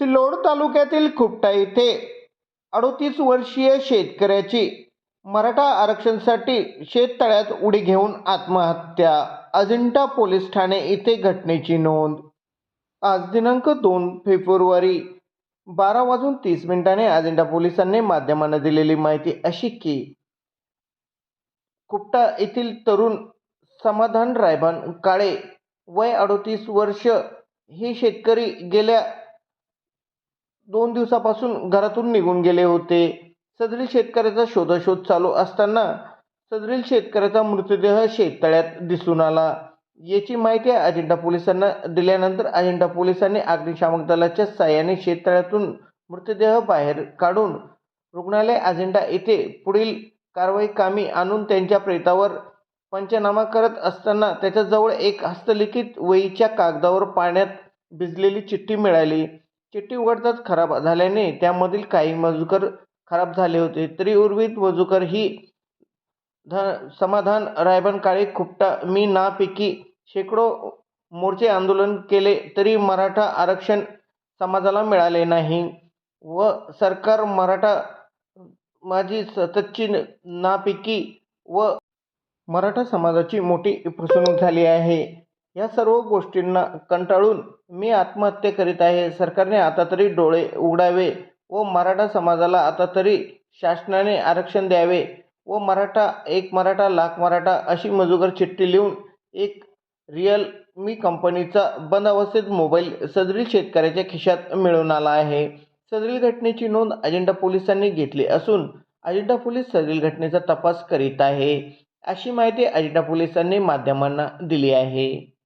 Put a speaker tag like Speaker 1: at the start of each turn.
Speaker 1: सिल्लोड तालुक्यातील खुपटा येथे अडोतीस वर्षीय शेतकऱ्याची मराठा आरक्षणसाठी शेततळ्यात उडी घेऊन आत्महत्या. अजिंठा पोलीस ठाणे येथे घटनेची नोंद. आज दिनांक दोन फेब्रुवारी बारा वाजून तीस मिनिटाने अजिंठा पोलिसांनी माध्यमांना दिलेली माहिती अशी की कुपटा येथील तरुण समाधान रायबान काळे वय अडोतीस वर्ष हे शेतकरी गेल्या दोन दिवसापासून घरातून निघून गेले होते. सदरील शेतकऱ्याचा शोधाशोध चालू असताना सदरील शेतकऱ्याचा मृतदेह शेततळ्यात दिसून आला. याची माहिती अजिंठा पोलिसांना दिल्यानंतर अजिंठा पोलिसांनी अग्निशामक दलाच्या साह्याने शेततळ्यातून मृतदेह बाहेर काढून रुग्णालय अजिंठा येथे पुढील कारवाई कामी आणून त्यांच्या प्रेतावर पंचनामा करत असताना त्याच्याजवळ एक हस्तलिखित वहीच्या कागदावर पाण्यात भिजलेली चिठ्ठी मिळाली. चिठ्ठी उघडताच खराब झाल्याने त्यामधील काही मजूकर खराब झाले होते. तरी उर्वरित मजूकर ही ध समाधान रायबन काळे खुपटा मी नापैकी शेकडो मोर्चे आंदोलन केले तरी मराठा आरक्षण समाजाला मिळाले नाही व सरकार मराठा माझी सततची नापिकी व मराठा समाजाची मोठी फसवणूक झाली आहे. या सर्व गोष्टींना कंटाळून मी आत्महत्या करीत आहे. सरकारने आता तरी डोळे उघडावे व मराठा समाजाला आता तरी शासनाने आरक्षण द्यावे व मराठा एक मराठा लाख मराठा अशी मजुगर चिठ्ठी लिहून एक रिअल मी कंपनीचा बंद अवस्थेत मोबाईल सदरील शेतकऱ्याच्या खिशात मिळून आला आहे. सदरील घटनेची नोंद अजिंठा पोलिसांनी घेतली असून अजिंठा पोलीस सदरील घटनेचा तपास करीत आहे. अशी माहिती अजिंठा पोलिसांनी माध्यमांना दिली आहे.